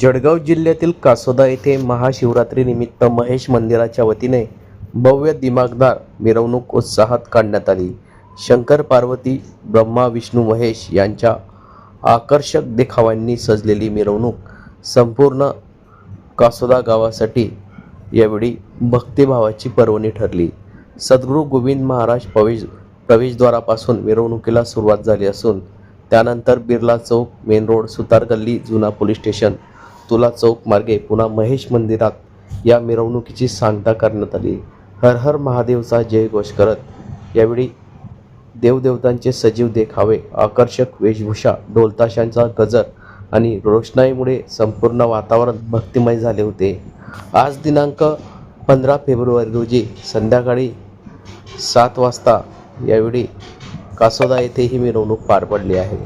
जळगाव जिल्ह्यातील कासोदा येथे महाशिवरात्रीनिमित्त महेश मंदिराच्या वतीने भव्य दिमागदार मिरवणूक उत्साहात काढण्यात आली. शंकर पार्वती ब्रह्मा विष्णू महेश यांच्या आकर्षक देखावांनी सजलेली मिरवणूक संपूर्ण कासोदा गावासाठी यावेळी भक्तिभावाची पर्वणी ठरली. सद्गुरू गोविंद महाराज प्रवेश प्रवेशद्वारापासून मिरवणुकीला सुरुवात झाली असून त्यानंतर बिर्ला चौक मेन रोड सुतार गल्ली जुना पोलीस स्टेशन तुला चौक मार्गे पुन्हा महेश मंदिरात या मिरवणुकीची सांगता करण्यात आली. हर हर महादेवचा जयघोष करत यावेळी देवदेवतांचे सजीव देखावे आकर्षक वेशभूषा ढोलताशांचा गजर आणि रोषणाईमुळे संपूर्ण वातावरण भक्तिमय झाले होते. आज दिनांक पंधरा फेब्रुवारी रोजी संध्याकाळी सात वाजता यावेळी कासोदा येथे ही मिरवणूक पार पडली आहे.